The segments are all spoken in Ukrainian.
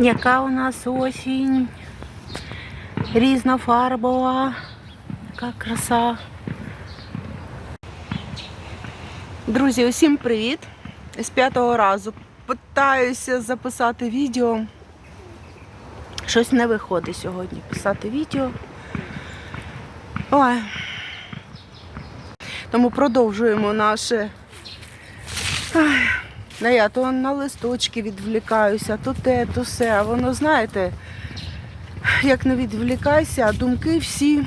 Яка у нас осінь? Різнофарбова. Яка краса. Друзі, усім привіт! З п'ятого разу питаюся записати відео. Щось не виходить сьогодні писати відео. Ой. Тому продовжуємо наше. Ай. Ну, я то на листочки відвлікаюся, то те, то все. А воно, знаєте, як не відвлікайся, а думки всі.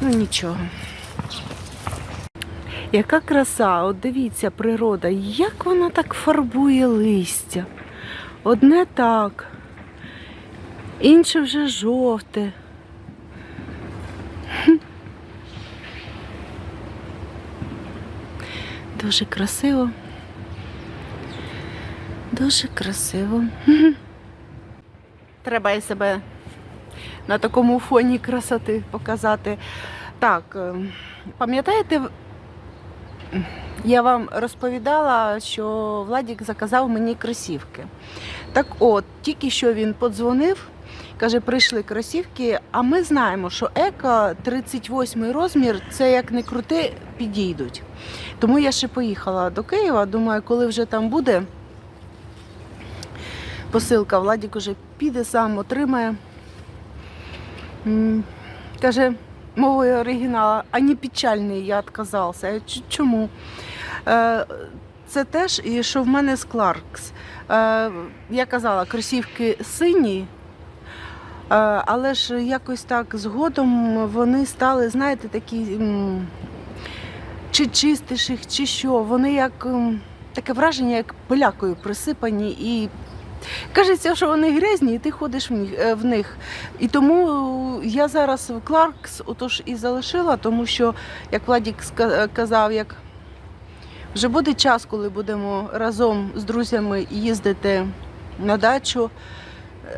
Ну нічого. Яка краса, от дивіться, природа, як вона так фарбує листя. Одне так, інше вже жовте. Дуже красиво. Дуже красиво. Треба і себе на такому фоні красоти показати. Так, е, пам'ятаєте, я вам розповідала, що Владік заказав мені кросівки. Так от, тільки що він подзвонив, каже, прийшли кросівки, а ми знаємо, що еко 38 розмір, це як не крути, підійдуть. Тому я ще поїхала до Києва. Думаю, коли вже там буде посилка, Владік уже піде сам, отримає. Каже, мовою оригіналу, а не печальний, я відказався. Чому? Е, Це теж, і що в мене з Кларкс. Е, Я казала, кросівки сині, е, але ж якось так згодом вони стали, знаєте, такі. Чи чистиш їх, чи що. Вони як таке враження, як пилякою присипані і Кажеться, що вони грязні, і ти ходиш в них. е, них. І тому я зараз в Кларкс отож і залишила, тому що, як Владік ска- казав, як вже буде час, коли будемо разом з друзями їздити на дачу,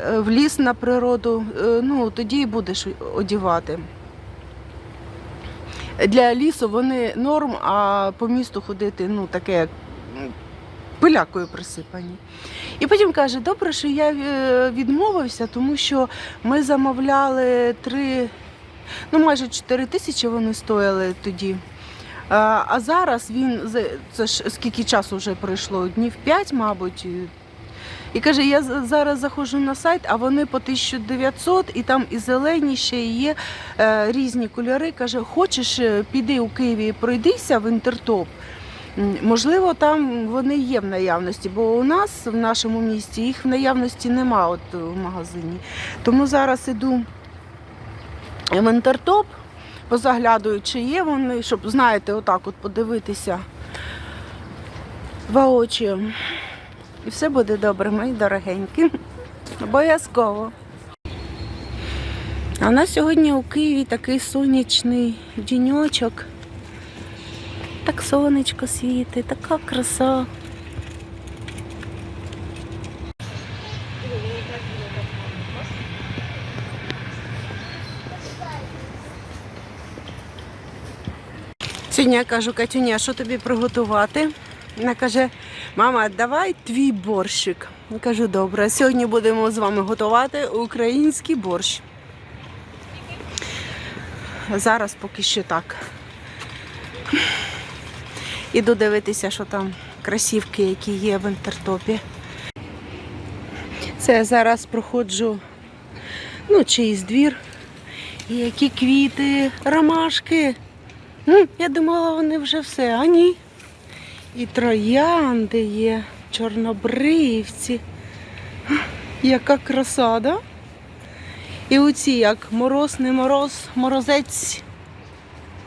е, в ліс на природу, е, ну тоді і будеш одівати. Для лісу вони норм, а по місту ходити, ну таке як пилякою присипані. І потім каже, добре, що я е, відмовився, тому що ми замовляли три, ну майже 4 тисячі вони стояли тоді. А, зараз він, це ж скільки часу вже пройшло, днів 5, мабуть. і- І каже, я зараз заходжу на сайт, а вони по 1900, і там і зелені ще і є е, різні кольори. Каже, хочеш, е, піди у Києві, пройдися в інтертоп. Можливо, там вони є в наявності, бо у нас в нашому місті їх в наявності нема от в магазині. Тому зараз іду в інтертоп, позаглядую, чи є вони, щоб, знаєте, отак от подивитися воочі. І все буде добре, мої дорогенькі. Обов'язково. А у нас сьогодні у Києві такий сонячний діньочок. Так сонечко світить, така краса. Сьогодні я кажу, Катюня, що тобі приготувати? Вона каже, мама, давай твій борщик. Я кажу, добре, сьогодні будемо з вами готувати український борщ. Зараз поки що так. Іду дивитися, що там красівки, які є в інтертопі. Це я зараз проходжу ну, чиїсь двір. І які квіти, ромашки. М, Я думала, вони вже все, а ні. І троянди є, чорнобривці. Яка краса, да? І оці як мороз, не мороз, морозець.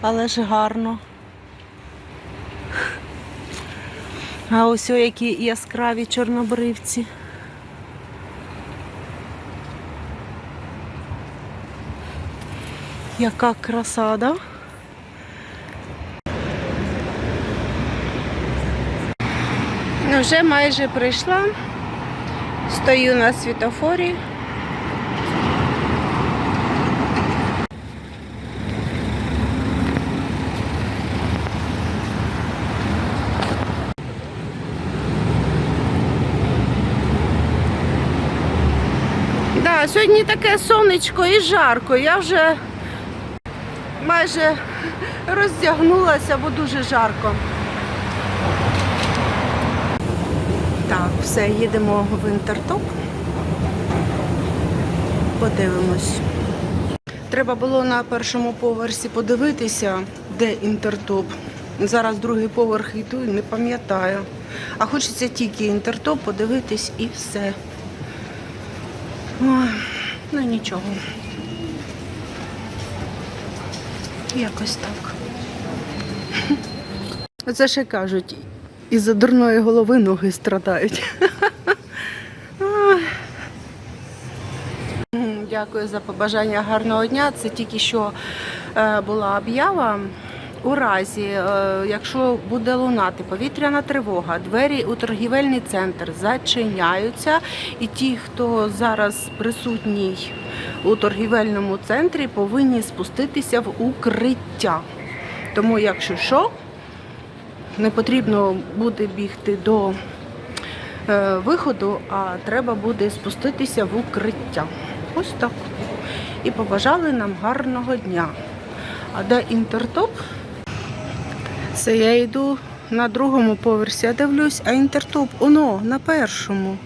Але ж гарно. А ось о які яскраві чорнобривці. Яка краса, да? Ну, вже майже прийшла. Стою на світофорі. Сьогодні таке сонечко і жарко. Я вже майже роздягнулася, бо дуже жарко. Так, все, їдемо в інтертоп. Подивимось. Треба було на першому поверсі подивитися, де інтертоп. Зараз другий поверх йду і не пам'ятаю. А хочеться тільки інтертоп подивитись і все. Ой, ну нічого. Якось так. Оце ще кажуть, із-за дурної голови ноги страдають. Дякую за побажання гарного дня. Це тільки що е, була об'ява. У разі, е, якщо буде лунати повітряна тривога, двері у торгівельний центр зачиняються, і ті, хто зараз присутній у торгівельному центрі, повинні спуститися в укриття. Тому, якщо що, не потрібно буде бігти до е, виходу, а треба буде спуститися в укриття. Ось так. І побажали нам гарного дня. А де інтертоп? Це я йду на другому поверсі, я дивлюсь, а інтертоп, оно, на першому.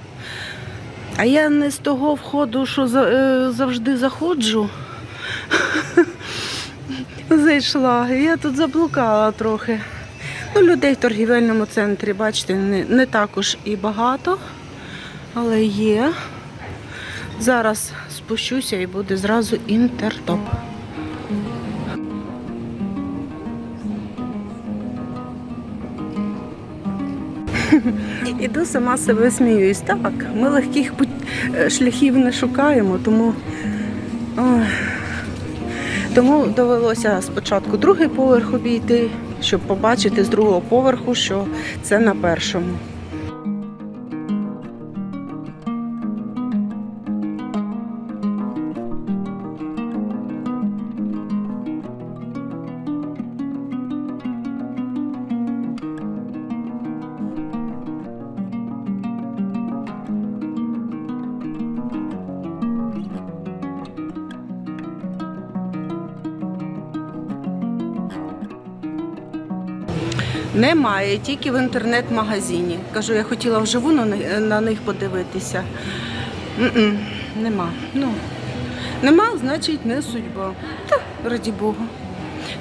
А я не з того входу, що е, завжди заходжу. Зайшла. Я тут заблукала трохи. Ну, людей в торгівельному центрі, бачите, не, не також і багато, але є. Зараз спущуся і буде зразу інтертоп. Іду сама себе сміюсь. Так, ми легких е, шляхів не шукаємо, тому, тому довелося спочатку другий поверх обійти, щоб побачити з другого поверху, що це на першому. Немає, тільки в інтернет-магазині. Кажу, я хотіла вживу на, них подивитися. М-м, нема. Ну, нема, значить не судьба. Та, раді Бога.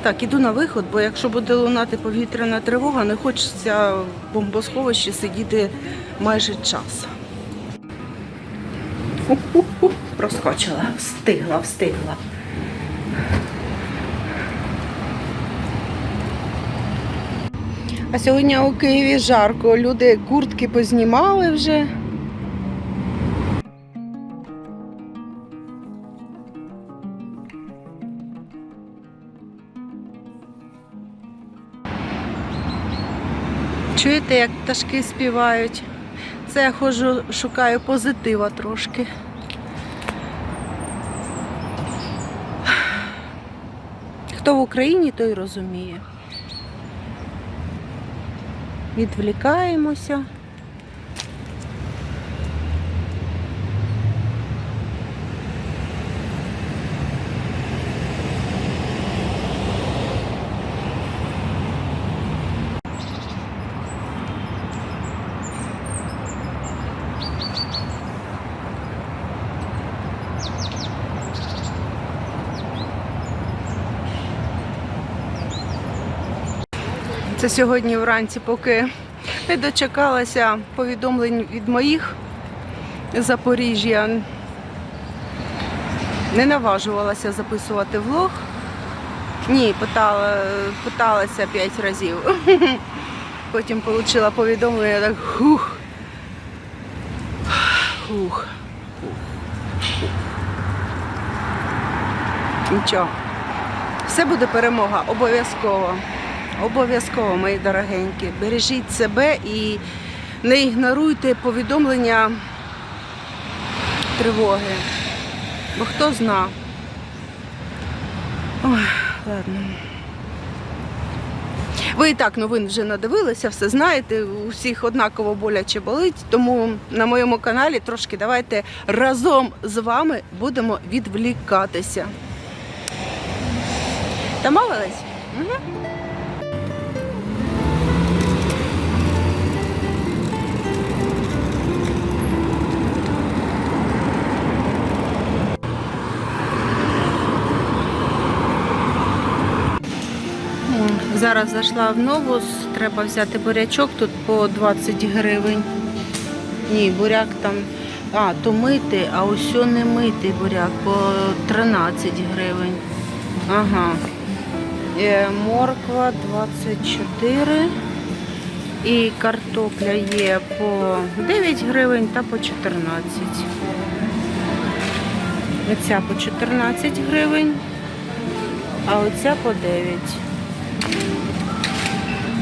Так, іду на виход, бо якщо буде лунати повітряна тривога, не хочеться в бомбосховищі сидіти майже час. Проскочила, встигла, встигла. А сьогодні у Києві жарко. Люди куртки познімали вже. Чуєте, як пташки співають? Це я ходжу, шукаю позитива трошки. Хто в Україні, той розуміє. Відвлікаємося. Сьогодні вранці, поки не дочекалася повідомлень від моїх з Запоріжжя. Не наважувалася записувати влог. Ні, питала, питалася п'ять разів. Потім отримала повідомлення, так хух. Хух. Нічого. Все буде перемога, обов'язково. Обов'язково, мої дорогенькі. Бережіть себе і не ігноруйте повідомлення тривоги. Бо хто зна. Ой, ладно. Ви і так новин вже надивилися, все знаєте, у всіх однаково боляче болить. Тому на моєму каналі трошки давайте разом з вами будемо відвлікатися. Домовились? Угу. Зараз зайшла в новус, треба взяти бурячок тут по 20 гривень. Ні, буряк там. А, то митий, а ось не митий буряк по 13 гривень. Ага. Е, морква 24. І картопля є по 9 гривень та по 14. Оця по 14 гривень, а оця по 9.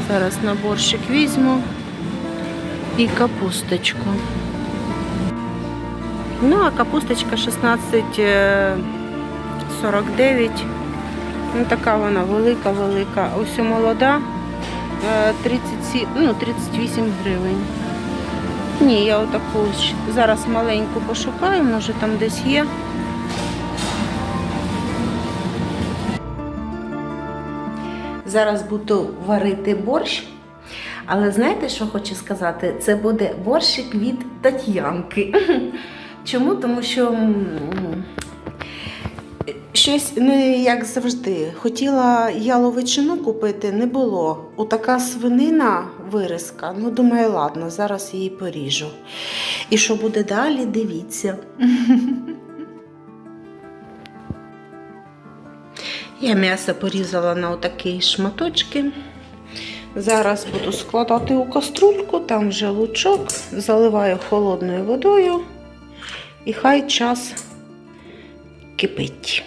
Зараз на борщик візьму і капусточку. Ну, а капусточка 16,49. Ну, така вона велика-велика. Ось молода е, 37, ну, 38 гривень. Ні, я отаку зараз маленьку пошукаю, може там десь є. Зараз буду варити борщ. Але знаєте, що хочу сказати? Це буде борщик від Тетянки. Чому? Тому що щось не як завжди. Хотіла яловичину купити, не було. У така свинина вириска. Ну, думаю, ладно, зараз її поріжу. І що буде далі, дивіться. Я м'ясо порізала на отакі шматочки. Зараз буду складати у каструльку, там вже лучок, заливаю холодною водою і хай час кипить.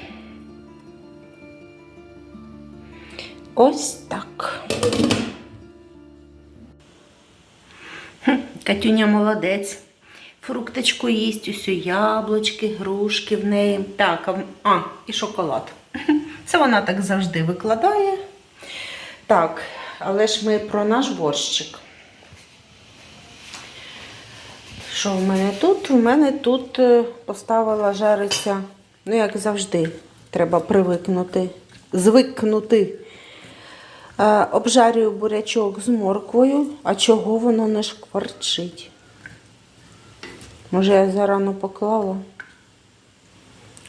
Ось так. Хм, Катюня молодець. Фрукточку їсть, усю яблучки, грушки в неї. Так, а, і шоколад. Це вона так завжди викладає. Так, але ж ми про наш борщик. Що в мене тут? У мене тут е, поставила жариться, ну, як завжди, треба привикнути, звикнути. Е, обжарюю бурячок з морквою, а чого воно не шкварчить? Може, я зарано поклала?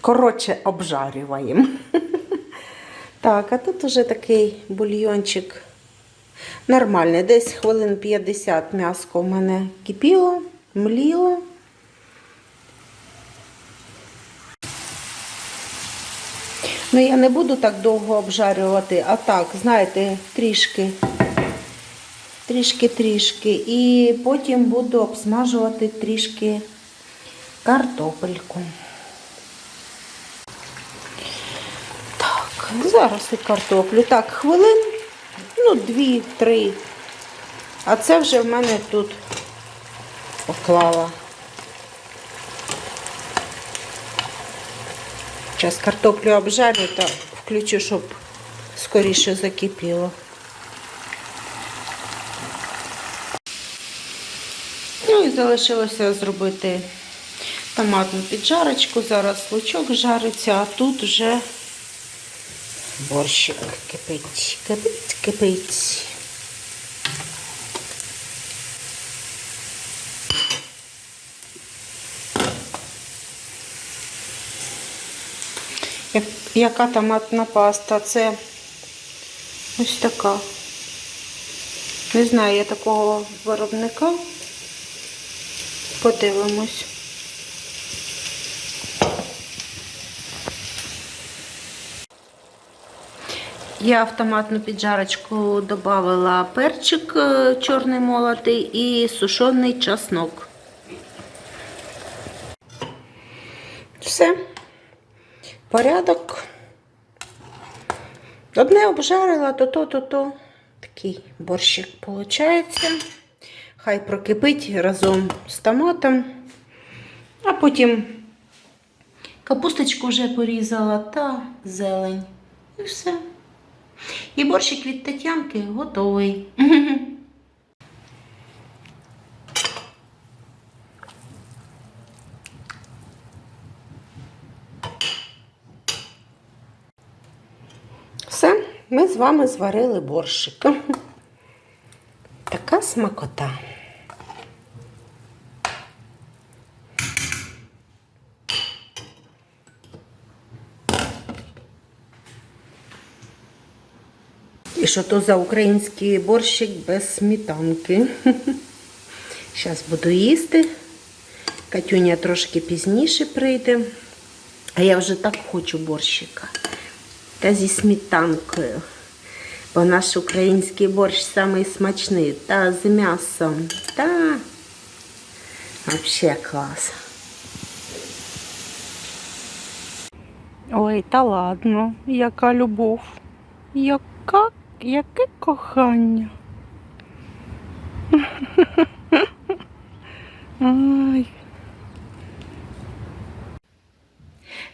Коротше, обжарюємо. Так, а тут уже такий бульйончик нормальний. Десь хвилин 50 м'яско в мене кипіло, мліло. Ну, я не буду так довго обжарювати, а так, знаєте, трішки, трішки-трішки. І потім буду обсмажувати трішки картопельку. Так, зараз і картоплю. Так, хвилин, ну, дві-три. А це вже в мене тут поклала. Зараз картоплю обжарю та включу, щоб скоріше закипіло. Ну і залишилося зробити томатну піджарочку. Зараз лучок жариться, а тут вже борщик кипить, кипить, кипить. Яка томатна паста? Це ось така. Не знаю я такого виробника. Подивимось. Я в томатну піджарочку додавала перчик е, чорний молотий і сушений чеснок. Все. Порядок. Одне обжарила, то то, то то. Такий борщик виходить. Хай прокипить разом з томатом. А потім капусточку вже порізала та зелень. І все. І борщик від Тетянки готовий. Все, ми з вами зварили борщик. Така смакота. І що то за український борщик без сметанки. Зараз буду їсти. Катюня трошки пізніше прийде. А я вже так хочу борщика. Та зі сметанкою. Бо наш український борщ самий смачний. Та з м'ясом. Та взагалі клас. Ой, та ладно, яка любов. Яка, яке кохання. Ай.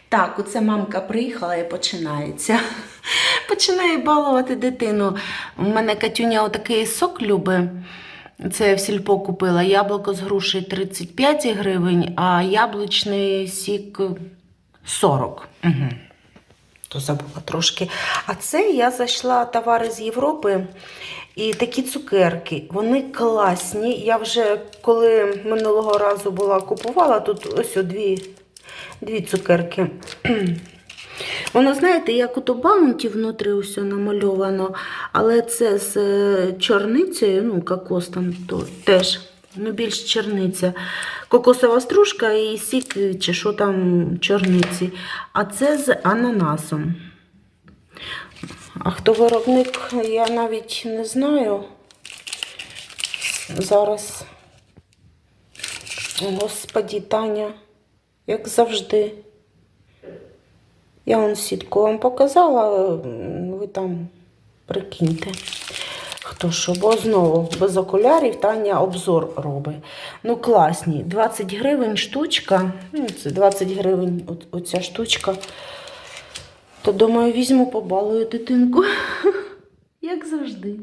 Так, оце мамка приїхала і починається. Починає балувати дитину. У мене Катюня отакий сок любить. Це я в сільпо купила. Яблуко з грушею 35 гривень, а яблучний сік 40. Угу. То забула трошки. А це я зайшла товари з Європи. І такі цукерки, вони класні. Я вже коли минулого разу була купувала, тут ось о дві, дві цукерки. Воно, знаєте, як ото баунті внутрі усе намальовано, але це з е, чорницею, ну, кокос там то, теж, ну, більш чорниця. Кокосова стружка і сік, чи що там чорниці. А це з ананасом. А хто виробник, я навіть не знаю. Зараз. Господі, Таня, як завжди. Я вон сітку вам показала, ви там прикиньте. Хто що, бо знову без окулярів Таня обзор робить. Ну, класні. 20 гривень штучка. Ну, це 20 гривень оця штучка. То думаю, візьму, побалую дитинку. Як завжди.